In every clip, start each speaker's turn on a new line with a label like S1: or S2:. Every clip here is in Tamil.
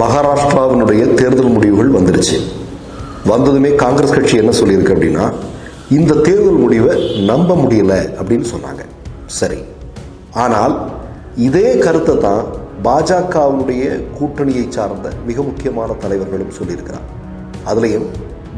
S1: மகாராஷ்டிராவினுடைய தேர்தல் முடிவுகள் வந்துருச்சு வந்ததுமே காங்கிரஸ் கட்சி என்ன சொல்லியிருக்கு அப்படின்னா இந்த தேர்தல் முடிவை நம்ப முடியல அப்படின்னு சொன்னாங்க. சரி. ஆனால் இதே கருத்தை தான் பாஜகவுடைய கூட்டணியை சார்ந்த மிக முக்கியமான தலைவர்களும் சொல்லியிருக்கிறார். அதுலேயும்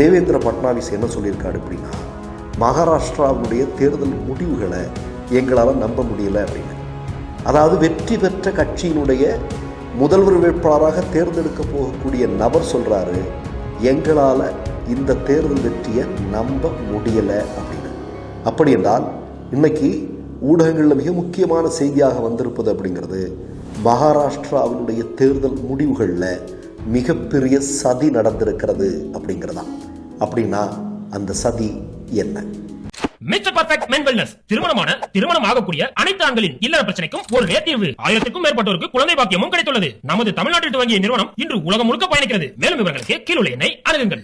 S1: தேவேந்திர பட்னாவிஸ் என்ன சொல்லியிருக்காரு அப்படின்னா மகாராஷ்டிராவுடைய தேர்தல் முடிவுகளை எங்களால் நம்ப முடியல அப்படின்னு. அதாவது வெற்றி பெற்ற கட்சியினுடைய முதல்வர் வேட்பாளராக தேர்ந்தெடுக்க போகக்கூடிய நபர் சொல்கிறாரு எங்களால் இந்த தேர்தல் வெற்றியை நம்ப முடியலை அப்படின்னு. அப்படி என்றால் இன்னைக்கு ஊடகங்களில் மிக முக்கியமான செய்தியாக வந்திருப்பது அப்படிங்கிறது மகாராஷ்டிராவினுடைய தேர்தல் முடிவுகளில் மிகப்பெரிய சதி நடந்திருக்கிறது அப்படிங்கிறதா. அப்படின்னா அந்த சதி என்ன?
S2: மிஸ்டர் பர்ஃபெக்ட் மென் வெல்னஸ் திருமணமான திருமணம் ஆகக்கூடிய அனைத்து ஆண்களின் இல்லற பிரச்சனைக்கும் ஒரு தீர்வு. ஆயிரத்துக்கும் மேற்பட்டோருக்கு குழந்தை பாக்கியமும் கிடைத்துள்ளது. நமது தமிழ்நாட்டில் துவங்கிய நிறுவனம் இன்று உலகம் முழுக்க பயணிக்கிறது. மேலும் விவரங்களுக்கு கீழுள்ள எண்ணை அணுகுங்கள்.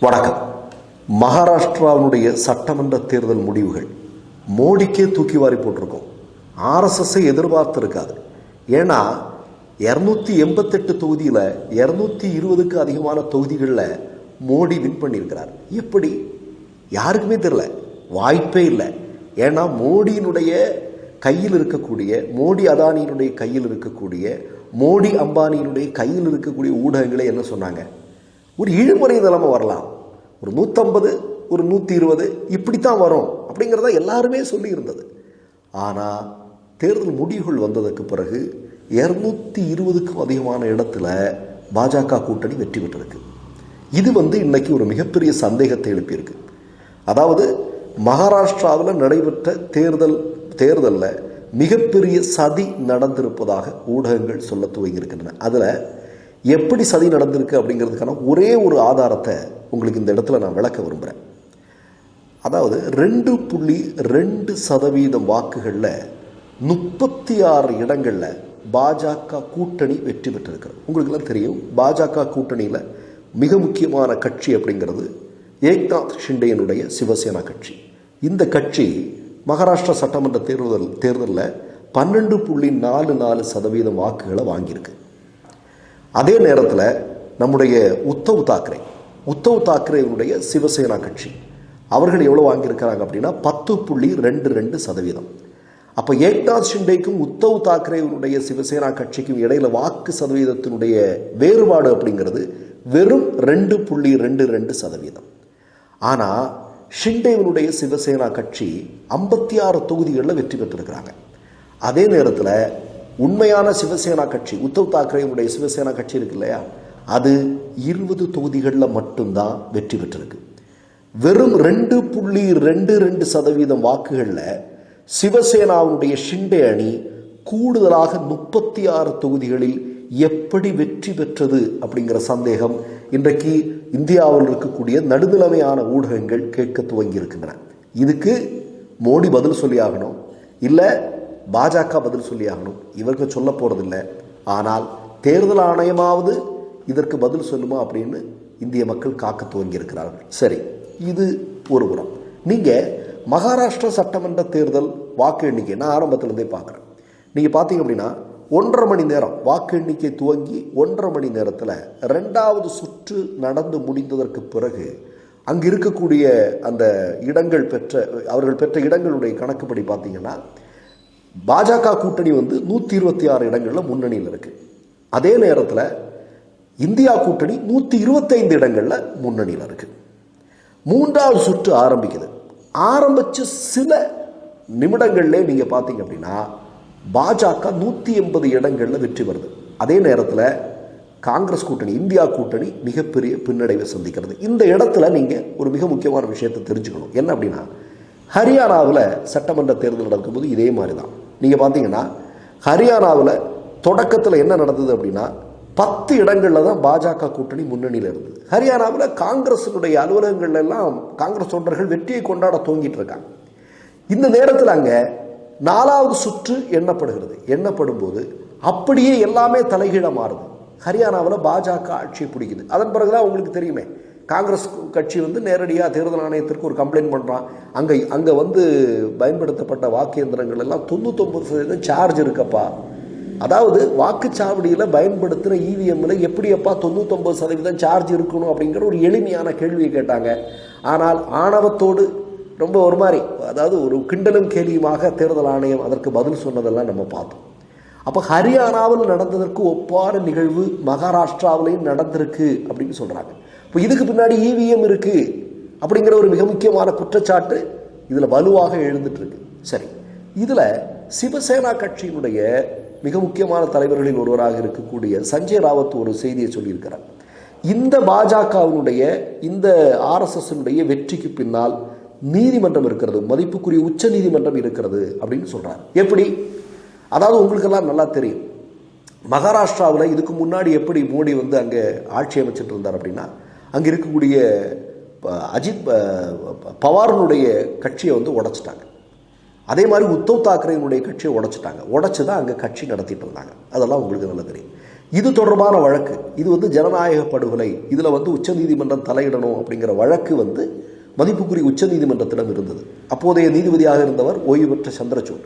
S1: வணக்கம். மகாராஷ்டிராவினுடைய சட்டமன்ற தேர்தல் முடிவுகள். மோடிக்கே தூக்கி வாரி போட்டிருக்கோம். ஆர்எஸ்எஸ்ஸை எதிர்பார்த்து இருக்காது ஏன்னா இரநூத்தி எண்பத்தெட்டு தொகுதியில் இரநூத்தி இருபதுக்கு அதிகமான தொகுதிகளில் மோடி வின் பண்ணியிருக்கிறார். எப்படி? யாருக்குமே தெரில வாய்ப்பே இல்லை. ஏன்னா மோடியினுடைய கையில் இருக்கக்கூடிய மோடி அதானியினுடைய கையில் இருக்கக்கூடிய மோடி அம்பானியினுடைய கையில் இருக்கக்கூடிய ஊடகங்களே என்ன சொன்னாங்க? ஒரு இழுமுறை நிலைமை வரலாம். ஒரு நூற்றம்பது ஒரு நூற்றி இருபது இப்படித்தான் வரும் அப்படிங்கிறத எல்லாருமே சொல்லியிருந்தது. ஆனால் தேர்தல் முடிவுகள் வந்ததுக்கு பிறகு இரநூத்தி இருபதுக்கும் அதிகமான இடத்துல பாஜக கூட்டணி வெற்றி பெற்றிருக்கு. இது வந்து இன்னைக்கு ஒரு மிகப்பெரிய சந்தேகத்தை எழுப்பியிருக்கு. அதாவது மகாராஷ்டிராவில் நடைபெற்ற தேர்தல் தேர்தலில் மிகப்பெரிய சதி நடந்திருப்பதாக ஊடகங்கள் சொல்ல துவங்கியிருக்கின்றன. அதில் எப்படி சதி நடந்திருக்கு அப்படிங்கிறதுக்கான ஒரே ஒரு ஆதாரத்தை உங்களுக்கு இந்த இடத்துல நான் விளக்க விரும்புகிறேன் அதாவது ரெண்டு புள்ளி ரெண்டு சதவீதம் வாக்குகளில் முப்பத்தி ஆறு இடங்களில் பாஜக கூட்டணி வெற்றி பெற்றிருக்கிறது. உங்களுக்கெல்லாம் தெரியும் பாஜக கூட்டணியில் மிக முக்கியமான கட்சி அப்படிங்கிறது ஏக்நாத் ஷிண்டேனுடைய சிவசேனா கட்சி. இந்த கட்சி மகாராஷ்டிரா சட்டமன்ற தேர்தல் தேர்தலில் பன்னெண்டு புள்ளி நாலு நாலு சதவீதம் வாக்குகளை வாங்கியிருக்கு. அதே நேரத்தில் நம்முடைய உத்தவ் தாக்கரே உத்தவ் தாக்கரேவுடைய சிவசேனா கட்சி. அவர்கள் எவ்வளோ வாங்கியிருக்கிறாங்க அப்படின்னா பத்து புள்ளி ரெண்டு ரெண்டு சதவீதம். அப்போ ஏக்நாத் ஷிண்டேக்கும் உத்தவ் தாக்கரேவனுடைய சிவசேனா கட்சிக்கும் இடையில வாக்கு சதவீதத்தினுடைய வேறுபாடு அப்படிங்கிறது வெறும் ரெண்டு புள்ளி ரெண்டு ரெண்டு சதவீதம். ஆனால் ஷிண்டேவனுடைய சிவசேனா கட்சி ஐம்பத்தி ஆறு தொகுதிகளில் வெற்றி பெற்றிருக்கிறாங்க. அதே நேரத்தில் உண்மையான சிவசேனா கட்சி உத்தவ் தாக்கரேவுடைய சிவசேனா கட்சி இருக்கு இல்லையா? அது இருபது தொகுதிகளில் மட்டும்தான் வெற்றி பெற்றிருக்கு. வெறும் ரெண்டு புள்ளி ரெண்டு ரெண்டு சதவீதம் வாக்குகளில் சிவசேனாவுடைய ஷிண்டே அணி கூடுதலாக முப்பத்தி ஆறு தொகுதிகளில் எப்படி வெற்றி பெற்றது அப்படிங்கிற சந்தேகம் இன்றைக்கு இந்தியாவில் இருக்கக்கூடிய நடுநிலைமையான ஊடகங்கள் கேட்க துவங்கி இருக்கின்றன இதுக்கு மோடி பதில் சொல்லி ஆகணும். இல்லை பாஜக பதில் சொல்லி ஆகணும். இவர்கள் சொல்ல போகிறதில்லை ஆனால் தேர்தல் ஆணையமாவது இதற்கு பதில் சொல்லுமா அப்படின்னு இந்திய மக்கள் காக்க துவங்கி இருக்கிறார்கள் சரி இது ஒரு புறம். நீங்கள் மகாராஷ்டிரா சட்டமன்ற தேர்தல் வாக்கு எண்ணிக்கை நான் ஆரம்பத்திலேருந்தே பார்க்குறேன். நீங்கள் பார்த்தீங்க அப்படின்னா ஒன்றரை மணி நேரம் வாக்கு எண்ணிக்கை துவங்கி ஒன்றரை மணி நேரத்தில் ரெண்டாவது சுற்று நடந்து முடிந்ததற்கு பிறகு அங்கு இருக்கக்கூடிய அந்த இடங்கள் பெற்ற அவர்கள் பெற்ற இடங்களுடைய கணக்குப்படி பார்த்தீங்கன்னா பாஜக கூட்டணி வந்து நூற்றி இருபத்தி ஆறு இடங்களில் முன்னணியில் இருக்குது அதே நேரத்தில் இந்தியா கூட்டணி நூற்றி இருபத்தைந்து இடங்களில் முன்னணியில் இருக்குது மூன்றாவது சுற்று ஆரம்பிக்குது. ஆரம்பித்து சில நிமிடங்கள்லேயே நீங்கள் பார்த்தீங்க அப்படின்னா பாஜக நூற்றி எண்பது இடங்களில் வெற்றி வருது அதே நேரத்தில் காங்கிரஸ் கூட்டணி இந்தியா கூட்டணி மிகப்பெரிய பின்னடைவை சந்திக்கிறது. இந்த இடத்துல நீங்கள் ஒரு மிக முக்கியமான விஷயத்தை தெரிஞ்சுக்கணும். என்ன அப்படின்னா ஹரியானாவில் சட்டமன்ற தேர்தல் நடக்கும்போது இதே மாதிரி தான் நீங்கள் பார்த்தீங்கன்னா ஹரியானாவில் தொடக்கத்தில் என்ன நடந்தது அப்படின்னா பத்து இடங்களில் தான் பாஜக கூட்டணி முன்னணியில் இருந்தது. ஹரியானாவில் காங்கிரஸினுடைய அலுவலகங்கள் எல்லாம் காங்கிரஸ் தொண்டர்கள் வெற்றியை கொண்டாட தூங்கிட்டு இருக்காங்க. இந்த நேரத்தில் அங்கே நாலாவது சுற்று எண்ணப்படுகிறது. எண்ணப்படும் போது அப்படியே எல்லாமே தலைகீழ மாறுது. ஹரியானாவில் பாஜக ஆட்சி பிடிக்குது. அதன் பிறகுதான் உங்களுக்கு தெரியுமே காங்கிரஸ் கட்சி வந்து நேரடியாக தேர்தல் ஆணையத்திற்கு ஒரு கம்ப்ளைண்ட் பண்ணுறான் அங்கே அங்கே வந்து பயன்படுத்தப்பட்ட வாக்கு இயந்திரங்கள் எல்லாம் தொண்ணூத்தொம்பது சதவீதம் சார்ஜ் இருக்கப்பா. அதாவது வாக்குச்சாவடியில் பயன்படுத்தின இவிஎம்மில் எப்படியப்பா தொண்ணூத்தொம்பது சதவீதம் சார்ஜ் இருக்கணும் அப்படிங்கிற ஒரு எளிமையான கேள்வியை கேட்டாங்க. ஆனால் ஆணவத்தோடு ரொம்ப ஒரு மாதிரி. அதாவது ஒரு கிண்டலும் கேலியுமாக தேர்தல் ஆணையம் அதற்கு பதில் சொன்னதெல்லாம் நம்ம பார்த்தோம். அப்போ ஹரியானாவில் நடந்ததற்கு ஒப்பான நிகழ்வு மகாராஷ்டிராவிலையும் நடந்திருக்கு அப்படின்னு சொல்கிறாங்க இப்போ இதுக்கு பின்னாடி இவிஎம் இருக்குது அப்படிங்கிற ஒரு மிக முக்கியமான குற்றச்சாட்டு இதில் வலுவாக எழுந்துட்டுருக்கு. சரி. இதில் சிவசேனா கட்சியினுடைய மிக முக்கியமான தலைவர்களில் ஒருவராக இருக்கக்கூடிய சஞ்சய் ராவத் ஒரு செய்தியை சொல்லியிருக்கிறார். இந்த பாஜகவினுடைய இந்த ஆர்எஸ்எஸ்னுடைய வெற்றிக்கு பின்னால் நீதிமன்றம் இருக்கிறது மதிப்புக்குரிய உச்ச நீதிமன்றம் இருக்கிறது அப்படின்னு சொல்கிறார் எப்படி? அதாவது உங்களுக்கெல்லாம் நல்லா தெரியும். மகாராஷ்டிராவில் இதுக்கு முன்னாடி எப்படி மோடி வந்து அங்கே ஆட்சி அமைச்சிட்டு இருந்தார் அப்படின்னா அங்கே இருக்கக்கூடிய ப- அஜித் பவாரனுடைய கட்சியை வந்து உடைச்சிட்டாங்க. அதே மாதிரி உத்தவ் தாக்கரேனுடைய கட்சியை உடைச்சிட்டாங்க. உடச்சி தான் அங்கே கட்சி நடத்திட்டு இருந்தாங்க. அதெல்லாம் உங்களுக்கு நல்லா தெரியும். இது தொடர்பான வழக்கு. இது வந்து ஜனநாயக படுகொலை. இதில் வந்து உச்சநீதிமன்றம் தலையிடணும் அப்படிங்கிற வழக்கு வந்து மதிப்புக்குரிய உச்சநீதிமன்றத்திடம் இருந்தது. அப்போதைய நீதிபதியாக இருந்தவர் ஓய்வு பெற்ற சந்திரசூட்.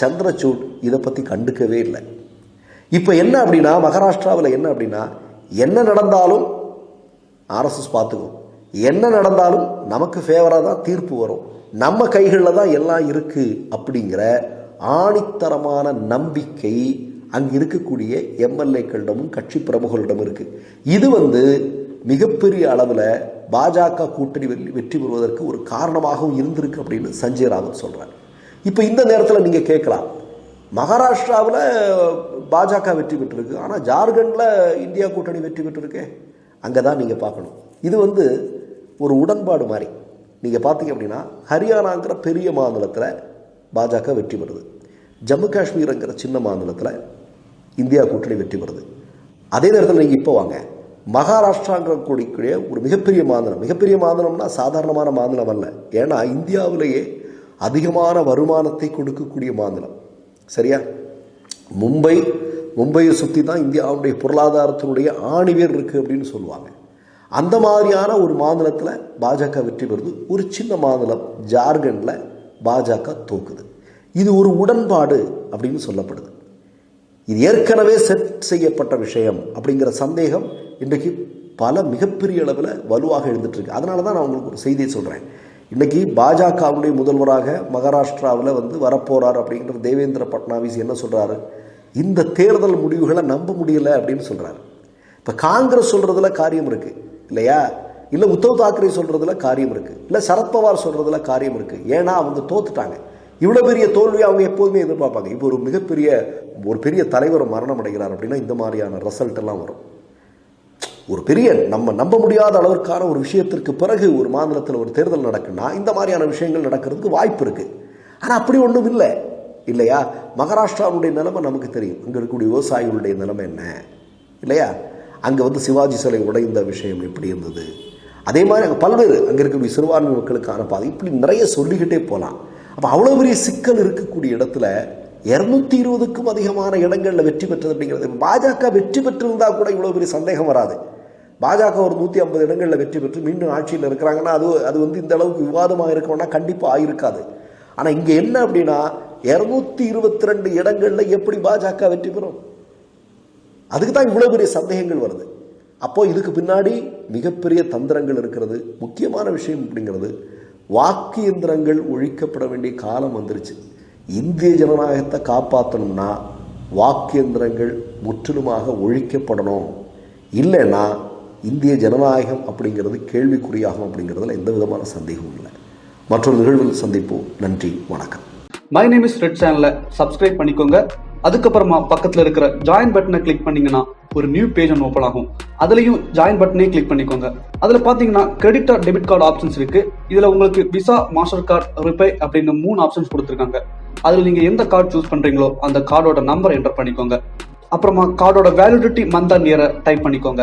S1: சந்திரசூட் இதை பற்றி கண்டுக்கவே இல்லை. இப்போ என்ன அப்படின்னா மகாராஷ்டிராவில் என்ன அப்படின்னா என்ன நடந்தாலும் ஆர்எஸ்எஸ் பார்த்துக்கும். என்ன நடந்தாலும் நமக்கு ஃபேவராக தான் தீர்ப்பு வரும். நம்ம கைகளில் தான் எல்லாம் இருக்குது அப்படிங்கிற ஆணித்தரமான நம்பிக்கை அங்கே இருக்கக்கூடிய எம்எல்ஏக்களிடமும் கட்சி பிரமுகர்களிடமும் இருக்குது இது வந்து மிகப்பெரிய அளவில் பாஜக கூட்டணி வெற்றி வெற்றி பெறுவதற்கு ஒரு காரணமாகவும் இருந்திருக்கு அப்படின்னு சஞ்சய் ராவத் சொல்கிறார் இப்போ இந்த நேரத்தில் நீங்கள் கேட்கலாம். மகாராஷ்டிராவில் பாஜக வெற்றி பெற்றிருக்கு. ஆனால் ஜார்க்கண்டில் இந்தியா கூட்டணி வெற்றி பெற்றிருக்கே. அங்கே தான் நீங்கள் பார்க்கணும். இது வந்து ஒரு உடன்பாடு மாதிரி. நீங்கள் பார்த்தீங்க அப்படின்னா ஹரியானாங்கிற பெரிய மாநிலத்தில் பாஜக வெற்றி பெறுது. ஜம்மு காஷ்மீருங்கிற சின்ன மாநிலத்தில் இந்தியா கூட்டணி வெற்றி பெறுது. அதே நேரத்தில் நீங்கள் இப்போ வாங்க. மகாராஷ்டிராங்கிற கூடிய ஒரு மிகப்பெரிய மாநிலம். மிகப்பெரிய மாநிலம்னா சாதாரணமான மாநிலம் அல்ல. ஏன்னா இந்தியாவிலேயே அதிகமான வருமானத்தை கொடுக்கக்கூடிய மாநிலம். சரியா? மும்பை மும்பையை சுற்றி தான் இந்தியாவுடைய பொருளாதாரத்தினுடைய ஆணிவேர் இருக்குது அப்படின்னு சொல்லுவாங்க. அந்த மாதிரியான ஒரு மாநிலத்தில் பாஜக வெற்றி பெறுது. ஒரு சின்ன மாநிலம் ஜார்க்கண்டில் பாஜக தோக்குது. இது ஒரு உடன்பாடு அப்படின்னு சொல்லப்படுது. இது ஏற்கனவே செட் செய்யப்பட்ட விஷயம் அப்படிங்கிற சந்தேகம் இன்றைக்கு பல மிகப்பெரிய அளவில் வலுவாக எழுந்துட்டுருக்கு. அதனால தான் நான் உங்களுக்கு ஒரு செய்தியை சொல்கிறேன் இன்றைக்கி பாஜகவுடைய முதல்வராக மகாராஷ்டிராவில் வந்து வரப்போகிறார் அப்படிங்கிற தேவேந்திர பட்னாவிஸ் என்ன சொல்கிறாரு இந்த தேர்தல் முடிவுகளை நம்ப முடியல அப்படின்னு சொல்கிறாரு இப்போ காங்கிரஸ் சொல்கிறதுல காரியம் இருக்கு. இல்லையா? இல்லை உத்தவ் தாக்கரே சொல்கிறதுல காரியம் இருக்குது இல்லை சரத்பவார் சொல்கிறதுல காரியம் இருக்குது ஏன்னா அவங்க தோத்துட்டாங்க. இவ்வளோ பெரிய தோல்வியை அவங்க எப்போதுமே எதிர்பார்ப்பாங்க. இப்போ ஒரு மிகப்பெரிய ஒரு பெரிய தலைவர் மரணம் அடைகிறார் அப்படின்னா இந்த மாதிரியான ரிசல்ட் எல்லாம் வரும். ஒரு பெரிய நம்ம நம்ப முடியாத அளவிற்கான ஒரு விஷயத்திற்கு பிறகு ஒரு மாநிலத்தில் ஒரு தேர்தல் நடக்குன்னா இந்த மாதிரியான விஷயங்கள் நடக்கிறதுக்கு வாய்ப்பு இருக்குது ஆனால் அப்படி ஒன்றும் இல்லை. இல்லையா? மகாராஷ்டிராவுடைய நிலைமை நமக்கு தெரியும். அங்கே இருக்கக்கூடிய விவசாயிகளுடைய நிலைமை என்ன? இல்லையா? அங்கே வந்து சிவாஜி சிலை உடைந்த விஷயம் எப்படி இருந்தது? அதே மாதிரி அங்கே பல்வேறு அங்கே இருக்கக்கூடிய சிறுபான்மை மக்களுக்கான பாதை. இப்படி நிறைய சொல்லிக்கிட்டே போகலாம் அப்போ அவ்வளோ பெரிய சிக்கல் இருக்கக்கூடிய இடத்துல இரநூத்தி இருபதுக்கும் அதிகமான இடங்களில் வெற்றி பெற்றது அப்படிங்கிறது பாஜக வெற்றி பெற்றிருந்தால் கூட இவ்வளோ பெரிய சந்தேகம் வராது. பாஜக ஒரு நூற்றி ஐம்பது இடங்களில் வெற்றி பெற்று மீண்டும் ஆட்சியில் இருக்கிறாங்கன்னா அது அது வந்து இந்த அளவுக்கு விவாதமாக இருக்கணும்னா கண்டிப்பாக ஆயிருக்காது. ஆனால் இங்கே என்ன அப்படின்னா இருநூத்தி இருபத்தி ரெண்டு இடங்களில் எப்படி பாஜக வெற்றி பெறும்? அதுக்கு தான் இவ்வளோ பெரிய சந்தேகங்கள் வருது. அப்போ இதுக்கு பின்னாடி மிகப்பெரிய தந்திரங்கள் இருக்கிறது. முக்கியமான விஷயம் அப்படிங்கிறது வாக்கு இயந்திரங்கள் ஒழிக்கப்பட வேண்டிய காலம் வந்துருச்சு. இந்திய ஜனநாயகத்தை காப்பாற்றணும்னா வாக்கு எந்திரங்கள் முற்றிலுமாக ஒழிக்கப்படணும். இல்லைன்னா இந்திய ஜனநாயகம் அப்படிங்கிறது கேள்விக்குறியாகும் அப்படிங்கிறதுல எந்த விதமான சந்தேகமும் இல்லை. மற்றொரு நிகழ்வில் சந்திப்போம். நன்றி வணக்கம்.
S3: மை நேம் இஸ் ரெட் சேனலை சப்ஸ்கிரைப் பண்ணிக்கோங்க. அதுக்கப்புறமா பக்கத்தில் இருக்கிற ஜாயின் பட்டனை கிளிக் பண்ணீங்கன்னா ஒரு நியூ பேஜ் ஒன்று ஓப்பன் ஆகும். அதுலயும் ஜாயின் பட்டனே கிளிக் பண்ணிக்கோங்க. அதுல பாத்தீங்கன்னா credit card debit card options இருக்கு. இதுல உங்களுக்கு விசா மாஸ்டர் கார்டு ரிப்பே அப்படின்னு மூணு ஆப்ஷன்ஸ் கொடுத்துருக்காங்க. அதுல நீங்க எந்த கார்டு சூஸ் பண்றீங்களோ அந்த கார்டோட நம்பர் என்டர் பண்ணிக்கோங்க. அப்புறமா கார்டோட வேலிடிட்டி மந்த் அண்ட் இயரை டைப் பண்ணிக்கோங்க.